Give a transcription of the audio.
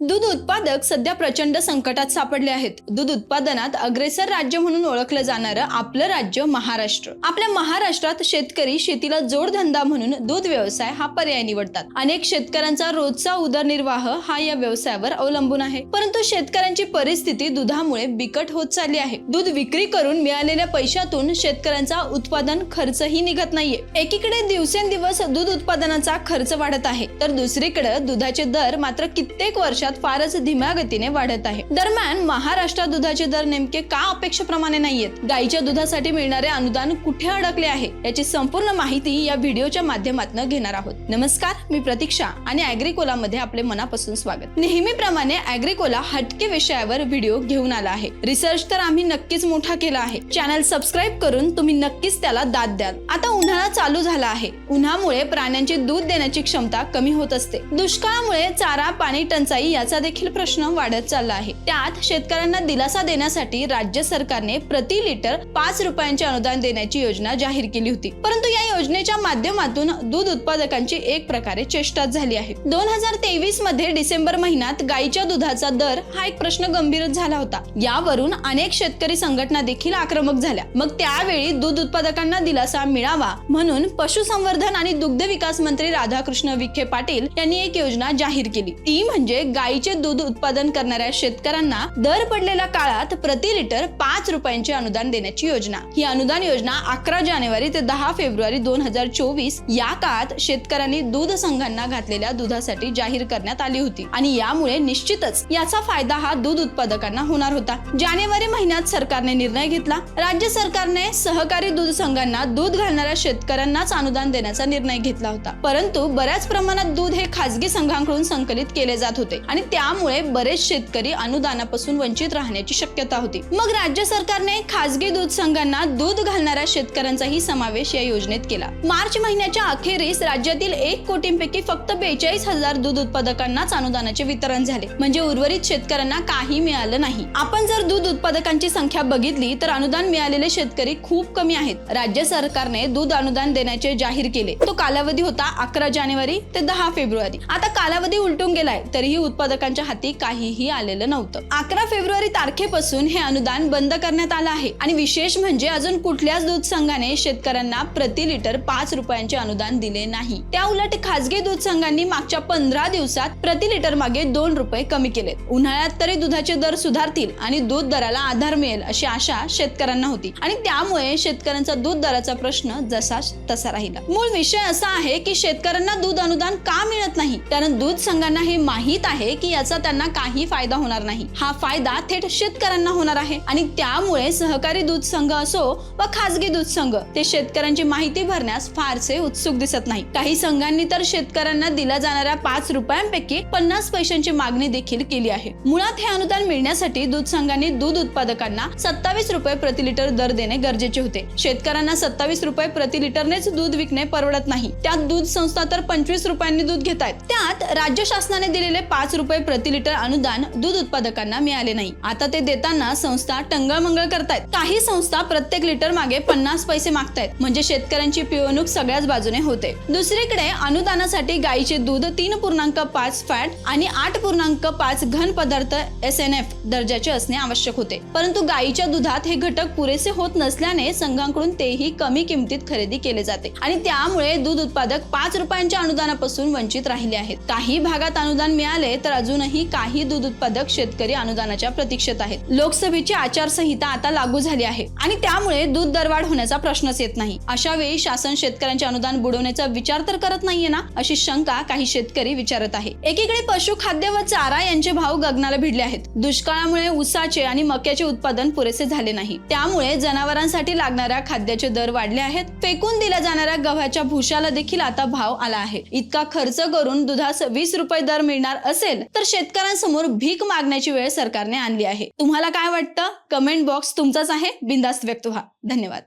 दूध उत्पादक सध्या प्रचंड संकटात सापडले आहेत. दूध उत्पादनात अग्रेसर राज्य म्हणून ओळखलं जाणारं आपलं राज्य महाराष्ट्र. आपल्या महाराष्ट्रात शेतकरी शेतीला जोडधंदा म्हणून दूध व्यवसाय हा पर्याय निवडतात. अनेक शेतकऱ्यांचा रोजचा उदरनिर्वाह हा या व्यवसायावर अवलंबून आहे. परंतु शेतकऱ्यांची परिस्थिती दुधामुळे बिकट होत चालली आहे. दूध विक्री करून मिळालेल्या पैशातून शेतकऱ्यांचा उत्पादन खर्चही निघत नाहीये. एकीकडे दिवसेंदिवस दूध उत्पादनाचा खर्च वाढत आहे. तर दुसरीकडे दुधाचे दर मात्र कित्येक वर्ष देशात फारच धीम्या गतीने वाढत आहे. दरम्यान महाराष्ट्रात दुधाचे दर नेमके का अपेक्षेप्रमाणे नाहीयेत? गाईच्या दुधासाठी मिळणारे अनुदान कुठे अडकले आहे? याची संपूर्ण माहिती या व्हिडिओच्या माध्यमातून घेणार आहोत. नमस्कार मी प्रतीक्षा आणि अॅग्रिकोला मध्ये आपले मनापासून स्वागत. नेहमीप्रमाणे अॅग्रिकोला हटके विषयावर व्हिडिओ घेऊन आला आहे. रिसर्च तर आम्ही नक्कीच मोठा केला आहे. चॅनल सबस्क्राईब करून तुम्ही नक्कीच त्याला दाद द्याल. आता उन्हाळा चालू झाला आहे. उन्हामुळे प्राण्यांची दूध देण्याची क्षमता कमी होत असते. दुष्काळामुळे चारा पाणी टंचाई याचा देखील प्रश्न वाढत चालला आहे. त्यात शेतकऱ्यांना दिलासा देण्यासाठी राज्य सरकारने प्रति लिटर पाच रुपयांचे अनुदान देण्याची योजना जाहीर केली होती. परंतु या योजनेच्या माध्यमातून दूध उत्पादकांची एक प्रकारे चेष्टाच झाली आहे. दोन हजार तेवीसमध्ये डिसेंबर महिन्यात गाईच्या दुधाचा दर हा एक प्रश्न गंभीरच झाला होता. यावरून अनेक शेतकरी संघटना देखील आक्रमक झाल्या. मग त्यावेळी दूध उत्पादकांना दिलासा मिळावा म्हणून पशुसंवर्धन आणि दुग्ध विकास मंत्री राधाकृष्ण विखे पाटील यांनी एक योजना जाहीर केली. ती म्हणजे गाय गाईचे दूध उत्पादन करणाऱ्या शेतकऱ्यांना दर पडलेल्या काळात प्रति लिटर पाच रुपयांचे अनुदान देण्याची योजना. ही अनुदान योजना अकरा जानेवारी ते दहा फेब्रुवारी दोन हजार चोवीस या काळात शेतकऱ्यांनी दूध संघांना घातलेल्या दुधासाठी जाहीर करण्यात आली होती. आणि यामुळे निश्चितच याचा फायदा हा दूध उत्पादकांना होणार होता. जानेवारी महिन्यात सरकारने निर्णय घेतला. राज्य सरकारने सहकारी दूध संघांना दूध घालणाऱ्या शेतकऱ्यांनाच अनुदान देण्याचा निर्णय घेतला होता. परंतु बऱ्याच प्रमाणात दूध हे खासगी संघांकडून संकलित केले जात होते. आणि त्यामुळे बरेच शेतकरी अनुदानापासून वंचित राहण्याची शक्यता होती. मग राज्य सरकारने खासगी दूध संघांना दूध घालणाऱ्या शेतकऱ्यांचाही समावेश या योजनेत केला. मार्च महिन्याच्या अखेरीस राज्यातील एक कोटींपैकी फक्त बेचाळीस हजार दूध उत्पादकांनाच अनुदानाचे वितरण झाले. म्हणजे उर्वरित शेतकऱ्यांना काही मिळालं नाही. आपण जर दूध उत्पादकांची संख्या बघितली तर अनुदान मिळालेले शेतकरी खूप कमी आहेत. राज्य सरकारने दूध अनुदान देण्याचे जाहीर केले. तो कालावधी होता अकरा जानेवारी ते दहा फेब्रुवारी. आता कालावधी उलटून गेलाय तरीही उत्पादन उत्पादकांच्या हाती काहीही आलेलं नव्हतं. अकरा फेब्रुवारी तारखेपासून हे अनुदान बंद करण्यात आलं आहे. आणि विशेष म्हणजे अजून कुठल्याच दूध संघाने शेतकऱ्यांना प्रति लिटर पाच रुपयांचे अनुदान दिले नाही. त्या उलट खासगी दूध संघांनी मागच्या पंधरा दिवसात प्रति लिटर मागे दोन रुपये कमी केलेत उन्हाळ्यात तरी दुधाचे दर सुधारतील आणि दूध दराला आधार मिळेल अशी आशा शेतकऱ्यांना होती. आणि त्यामुळे शेतकऱ्यांचा दूध दराचा प्रश्न जसा तसा राहिला. मूळ विषय असा आहे की शेतकऱ्यांना दूध अनुदान का मिळत नाही? कारण दूध संघांना हे माहीत आहे की याचा त्यांना काही फायदा होणार नाही. हा फायदा थेट शेतकऱ्यांना होणार आहे. आणि त्यामुळे सहकारी दूध संघ असो व खासगी दूध संघ ते शेतकऱ्यांची माहिती भरण्यास फारसे उत्सुक दिसत नाही. काही संघांनी तर शेतकऱ्यांना दिल्या जाणाऱ्या पाच रुपयांपैकी पन्नास पैशांची मागणी देखील केली आहे. मुळात हे अनुदान मिळण्यासाठी दूध संघांनी दूध उत्पादकांना सत्तावीस रुपये प्रति लिटर दर देणे गरजेचे होते. शेतकऱ्यांना सत्तावीस रुपये प्रति लिटरनेच दूध विकणे परवडत नाही. त्यात दूध संस्था तर पंचवीस रुपयांनी दूध घेत आहेत त्यात राज्य शासनाने दिलेले पाच रुपये प्रति लिटर अनुदान दूध उत्पादकांना मिळाले नाही. आता ते देताना संस्था टंगळमंगळ करतायत. काही संस्था प्रत्येक लिटर मागे पन्नास पैसे मागतायत. म्हणजे शेतकऱ्यांची पिळवणूक सगळ्याच बाजूने होते. दुसरीकडे अनुदानासाठी गायीचे दूध तीन पूर्णांक पाच फॅट आणि आठ पूर्णांक पाच घन पदार्थ एस एन एफ दर्जाचे असणे आवश्यक होते. परंतु गायीच्या दुधात हे घटक पुरेसे होत नसल्याने संघांकडून तेही कमी किमतीत खरेदी केले जाते. आणि त्यामुळे दूध उत्पादक पाच रुपयांच्या अनुदानापासून वंचित राहिले आहेत. काही भागात अनुदान मिळाले तर अजूनही काही दूध उत्पादक शेतकरी अनुदानाच्या प्रतीक्षेत आहेत. लोकसभेची आचारसंहिता आता लागू झाली आहे आणि त्यामुळे दूध दरवाढ होण्याचा प्रश्नच येत नाही. अशा वेळी शासन शेतकऱ्यांचे अनुदान बुडवण्याचा विचार तर करत नाहीये ना अशी शंका काही शेतकरी विचारत आहे. एकीकडे पशुखाद्य व चारा यांचे भाव गगनाला भिडले आहेत. दुष्काळामुळे ऊसाचे आणि मक्याचे उत्पादन पुरेसे झाले नाही. त्यामुळे जनावरांसाठी लागणाऱ्या खाद्याचे दर वाढले आहेत. फेकून दिल्या जाणाऱ्या गव्हाच्या भुशाला देखील आता भाव आला आहे. इतका खर्च करून दुधास वीस रुपये दर मिळणार असेल तर शेतकऱ्यांसमोर भीक मागण्याची वेळ सरकारने आणली आहे. तुम्हाला काय वाटतं? कमेंट बॉक्स तुमचाच आहे. बिंदास्त व्यक्त व्हा. धन्यवाद.